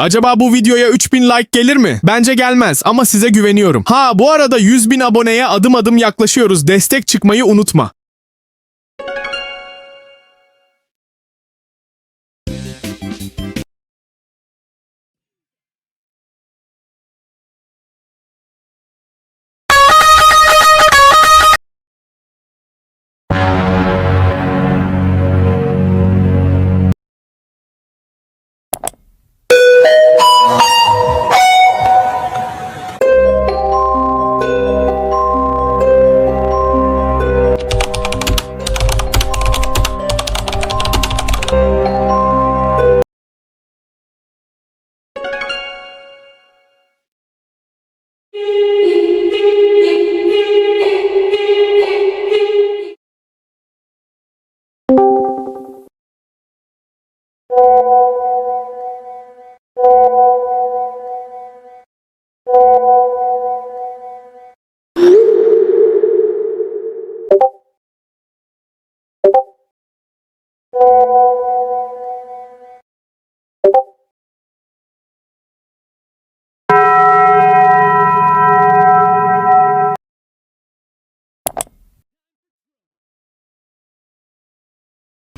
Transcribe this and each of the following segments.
Acaba bu videoya 3000 like gelir mi? Bence gelmez ama size güveniyorum. Ha bu arada 100 bin aboneye adım adım yaklaşıyoruz. Destek çıkmayı unutma.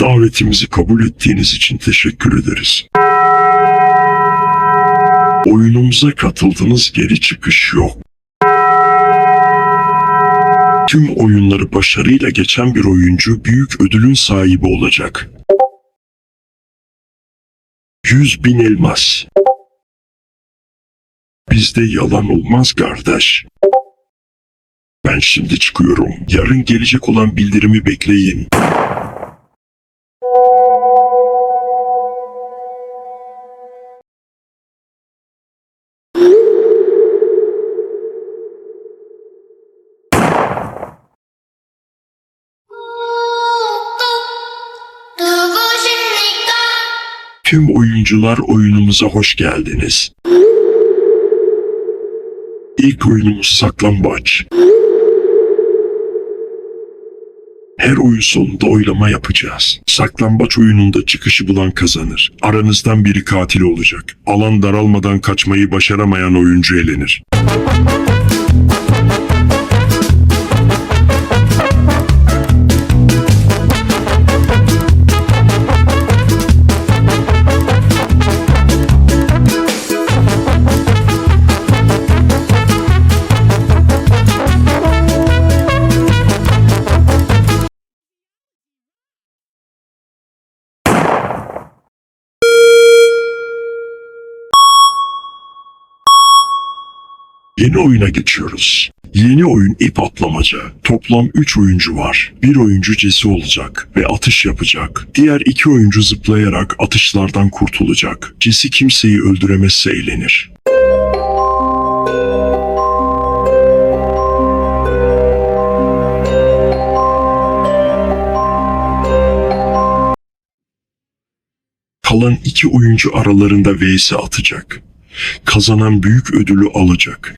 Davetimizi kabul ettiğiniz için teşekkür ederiz. Oyunumuza katıldınız geri çıkış yok. Tüm oyunları başarıyla geçen bir oyuncu büyük ödülün sahibi olacak. 100 bin elmas. Bizde yalan olmaz kardeş. Ben şimdi çıkıyorum. Yarın gelecek olan bildirimi bekleyin. Tüm oyuncular oyunumuza hoş geldiniz. İlk oyunumuz saklambaç. Her oyun sonunda oylama yapacağız. Saklambaç oyununda çıkışı bulan kazanır. Aranızdan biri katil olacak. Alan daralmadan kaçmayı başaramayan oyuncu elenir. Yeni oyuna geçiyoruz. Yeni oyun ip atlamaca. Toplam 3 oyuncu var. Bir oyuncu cesi olacak ve atış yapacak. Diğer iki oyuncu zıplayarak atışlardan kurtulacak. Cesi kimseyi öldüremezse eğlenir. Kalan iki oyuncu aralarında vs atacak. Kazanan büyük ödülü alacak.